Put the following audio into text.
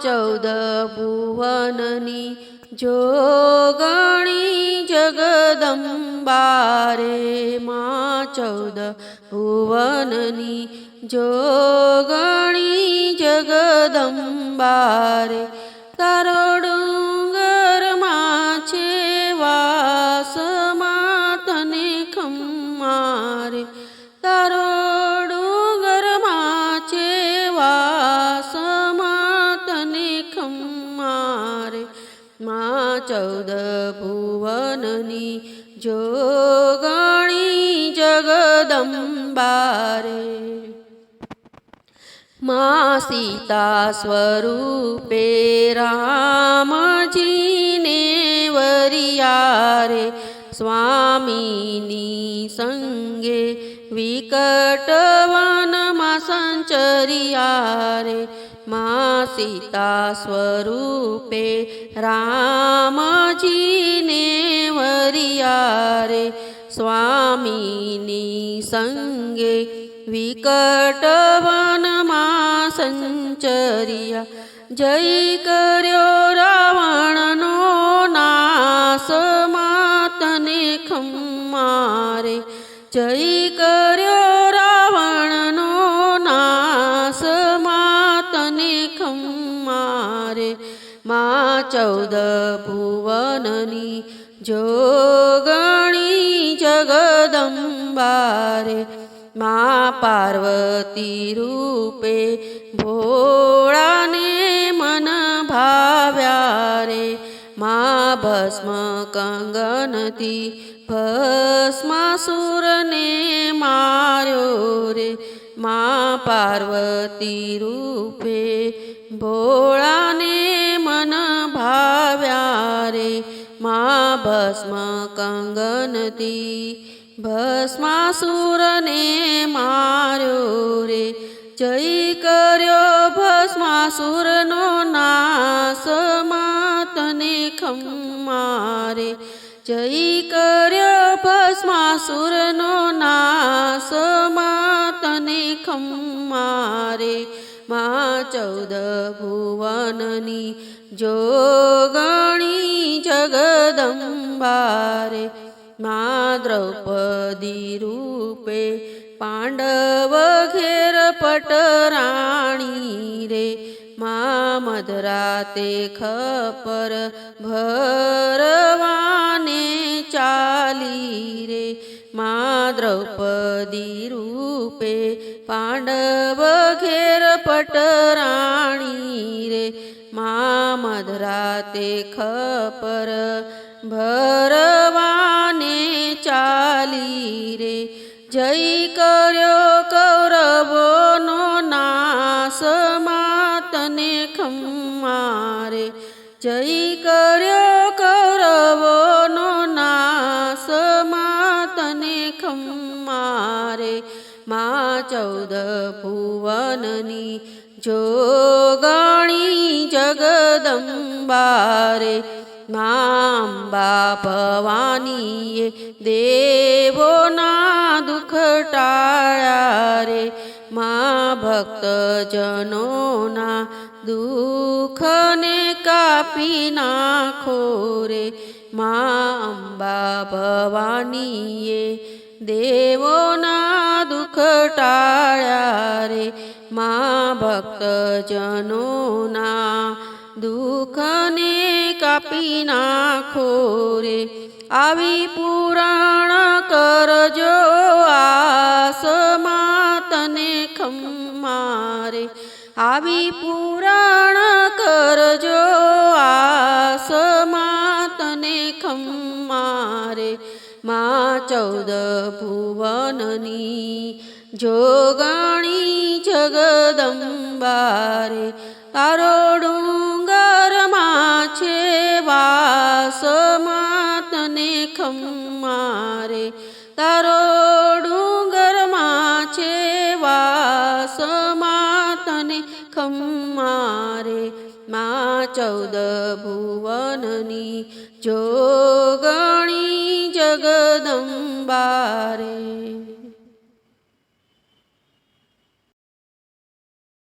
ચૌદ ભુવનની જોગણી જગદંબારે માં ચૌદ ભુવનની જોગણી જગદંબારે તારો ચૌદ ભુવનની જોગણી જગદંબારે. માં સીતા સ્વરૂપે રામજીને વરિયારે સ્વામીની સંગે વિકટ વનમાં સંચરિયારે. માં સીતા સ્વરૂપે રામજીને વરિયારે સ્વામીની સંગે વિકટ વનમાં સંચરિયા જય કર્યો રાવણનો નાશ માતને ખમ્મારે જય કર્યો ચૌદ ભુવનની જોગણી જગદંબારે મા પાર્વતી રૂપે ભોળાને મન ભાવ્યા રે મા ભસ્મ કંગનતી ભસ્માસુરને માર્યો રે મા પાર્વતી રૂપે ભોળાને ભાવ્યા રે માં ભસ્મ કંગનતી ભસ્માસુરને માર્યો રે. જય કર્યો ભસ્માસુરનો નાશ માતને ખમ્મારે જય કર્યો ભસ્માસુરનો નાશ માતને ખમ્મારે માં ચૌદ ભુવનની જોગણી જગદંબારે માં દ્રૌપદી રૂપે પાંડવ ઘેર પટરાણી રે. મા મધરાતે ખપર ભરવાને ચાલી રે. મા દ્રૌપદી રૂપે પાંડવ ઘેર પટરાણી રે માં મધરાતે ખપર ભરવાને ચાલી રે. જય કર્યો કૌરવોનો નાશ, માતને ખમ્મારે. જય કર્યો માં ચૌદ ભુવનની જોગણી જગદંબારે માંબા ભવાનીએ દેવોના દુઃખ ટાળ્યા રે. મા ભક્તજનોના દુઃખને કાપી નાખો રે. મા ભવાનીએ દુઃખ ટાળ્યા રે મા ભક્તજનોના દુઃખને કાપી નાખો રે. આવી પુરાણ કરજો આસમાં તને ખમ્મારે આવી પુરાણ કરજો આસમાં તને ખમ્મારે મા ચૌદ ભુવનની જોગણી જગદંબારે, તારો ડુંગરમાં છે વાસ માતને ખમ્મારે તારો ડુંગરમાં છે વાસ માતને ખમ્મારે મા ચૌદ ભુવનની જોગણી જગદંબારે.